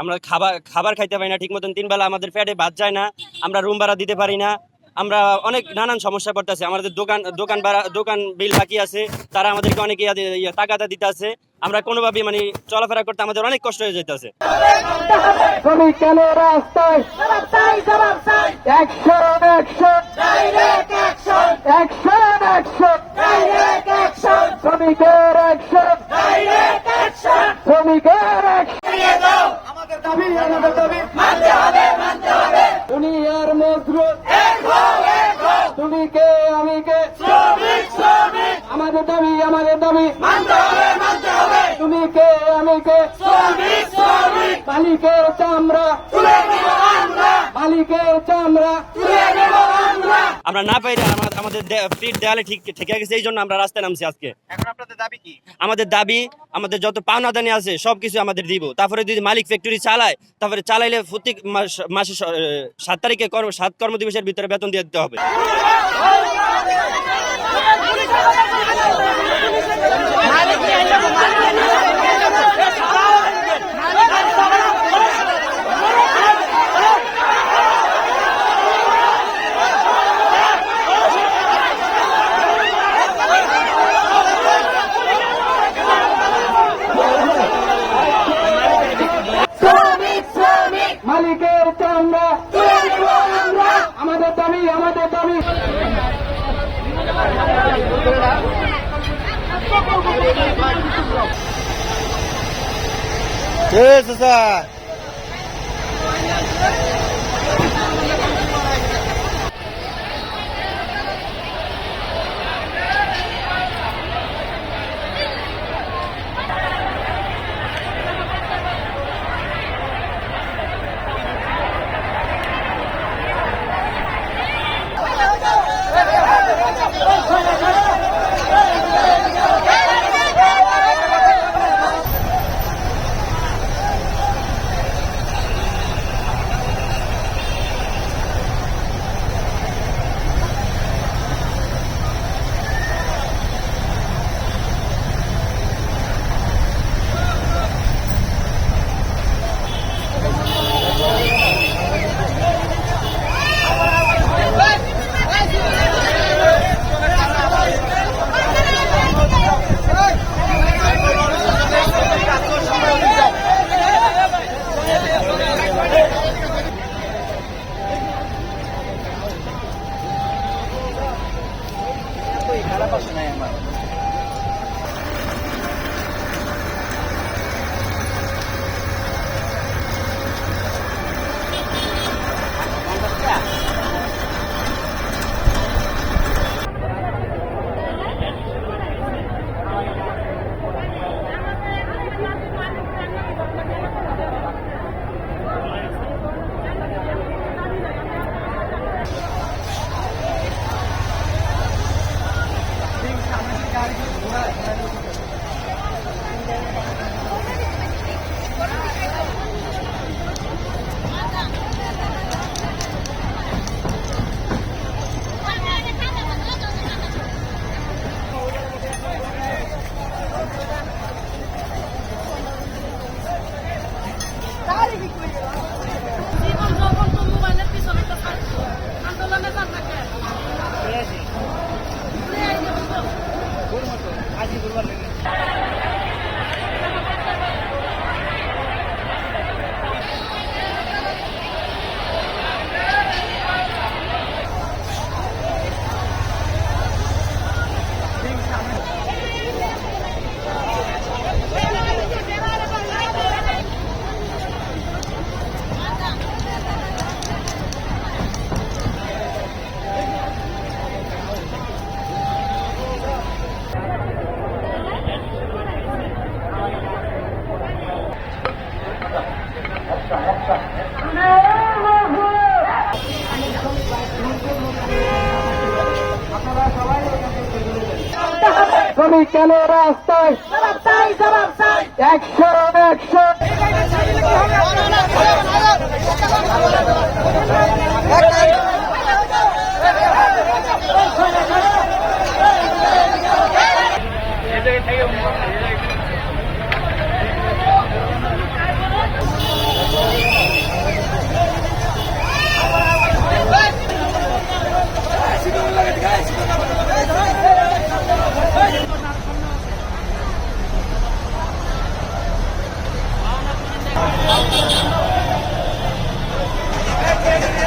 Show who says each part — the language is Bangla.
Speaker 1: আমরা খাবার খাবার খাইতে পারি না ঠিক মতন তিন বেলা আমাদের পেটে ভাত যায় না, আমরা রুম ভাড়া দিতে পারি না, আমরা অনেক নানান সমস্যা পড়তেছে, আমাদের দোকান দোকান ভাড়া দোকান বিল বাকি আছে, তারা আমাদেরকে অনেক ইয়া টাকাটা দিতে আছে আমরা কোনোভাবে মানে চলাফেরা করতে আমাদের অনেক কষ্ট হয়ে যেতেছে
Speaker 2: শ্রমিকের দাবি আমাদের দাবি।
Speaker 3: মানতে হবে মানতে হবে।
Speaker 2: দুনিয়ার মজরুত
Speaker 3: এক হও এক হও।
Speaker 2: তুমি কে আমি কে?
Speaker 3: শ্রমিক শ্রমিক।
Speaker 2: আমাদের দাবি আমাদের দাবি।
Speaker 3: মানতে হবে মানতে হবে।
Speaker 2: তুমি কে আমি কে?
Speaker 3: শ্রমিক শ্রমিক।
Speaker 2: মালিকের চামড়া। মালিকের চামড়া।
Speaker 3: আমরা
Speaker 1: না পাইলে আমাদের পিঠ দেয়ালে ঠিক ঠেকে গেছে এই জন্য আমরা রাস্তায় নামছি আজকে।
Speaker 4: এখন আপনাদের দাবি কি?
Speaker 1: আমাদের দাবি আমাদের যত পাওনা দানি আছে সব কিছু আমাদের দিব। তারপরে যদি মালিক ফ্যাক্টরি চালায় তারপরে চালাইলে প্রত্যেক মাস- মাসে সাত তারিখে কর্ম সাত কর্মদিবসের ভিতরে বেতন দিয়ে দিতে হবে।
Speaker 2: Yes, sir.
Speaker 5: জীবন
Speaker 2: শ্রমিক কেন রাস্তায় একশো
Speaker 3: একশো